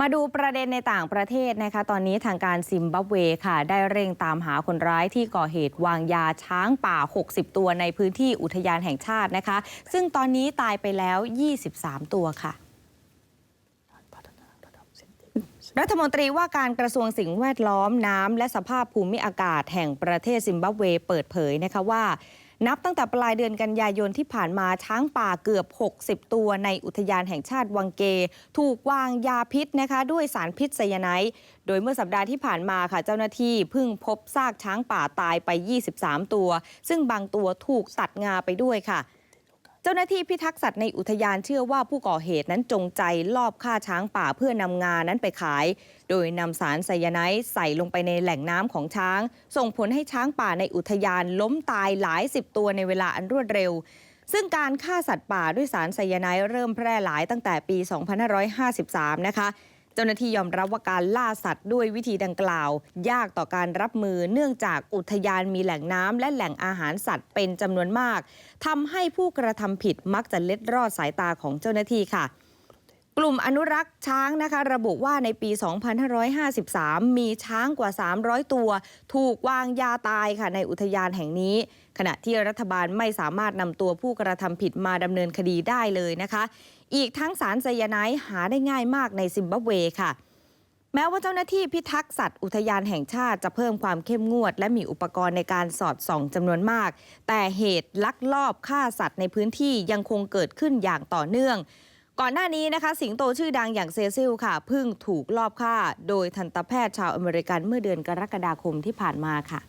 มาดูประเด็นในต่างประเทศนะคะ ตอนนี้ทางการซิมบับเวค่ะ ได้เร่งตามหาคนร้ายที่ก่อเหตุวางยาช้างป่า 60 ตัวในพื้นที่อุทยานแห่งชาตินะคะ ซึ่งตอนนี้ตายไปแล้ว 23 ตัวค่ะรัฐมนตรีว่าการกระทรวงสิ่งแวดล้อมน้ำ และสภาพภูมิอากาศแห่งประเทศซิมบับเว เปิดเผยนะคะว่า นับตั้งแต่ปลายเดือนกันยายนที่ผ่านมาช้างป่าเกือบ 60 ตัวในอุทยานแห่งชาติวังเก ถูกวางยาพิษนะคะด้วยสารพิษไซยาไนด์โดยเมื่อสัปดาห์ที่ผ่านมาค่ะเจ้าหน้าที่เพิ่งพบซากช้างป่าตายไป 23 ตัว ซึ่งบางตัวถูกตัดงาไปด้วยค่ะ เจ้าหน้าที่พิทักษ์สัตว์ในอุทยานเชื่อว่าผู้ก่อเหตุนั้นจงใจลอบฆ่าช้างป่าเพื่อนำงานั้นไปขาย โดยนำสารไซยาไนด์ใส่ลงไปในแหล่งน้ำของช้าง ส่งผลให้ช้างป่าในอุทยานล้มตายหลายสิบตัวในเวลาอันรวดเร็วซึ่งการฆ่าสัตว์ป่าด้วยสารไซยาไนด์เริ่มแพร่หลายตั้งแต่ปี 2553 นะคะ เจ้าหน้าที่ยอมรับว่าการล่าสัตว์ด้วยวิธีดังกล่าว ยากต่อการรับมือเนื่องจากอุทยานมีแหล่งน้ำและแหล่งอาหารสัตว์เป็นจำนวนมากทำให้ผู้กระทำผิดมักจะเล็ดรอดสายตาของเจ้าหน้าที่ค่ะ กลุ่มอนุรักษ์ช้างนะคะระบุว่าในปี 2553 มีช้างกว่า 300 ตัว ถูกวางยาตายค่ะในอุทยานแห่งนี้ ขณะที่รัฐบาลไม่สามารถนำตัวผู้กระทำผิดมาดำเนินคดีได้เลยนะคะ อีกทั้งสารไซยาไนด์หาได้ง่ายมากในซิมบับเวค่ะ แม้ว่าเจ้าหน้าที่พิทักษ์สัตว์อุทยานแห่งชาติจะเพิ่มความเข้มงวด และมีอุปกรณ์ในการสอดส่องจำนวนมาก แต่เหตุลักลอบฆ่าสัตว์ในพื้นที่ยังคงเกิดขึ้นอย่างต่อเนื่อง ก่อนหน้านี้นะคะ สิงโตชื่อดังอย่างเซซิลค่ะเพิ่งถูกลอบฆ่า โดยทันตแพทย์ชาวอเมริกันเมื่อเดือนกรกฎาคมที่ผ่านมาค่ะ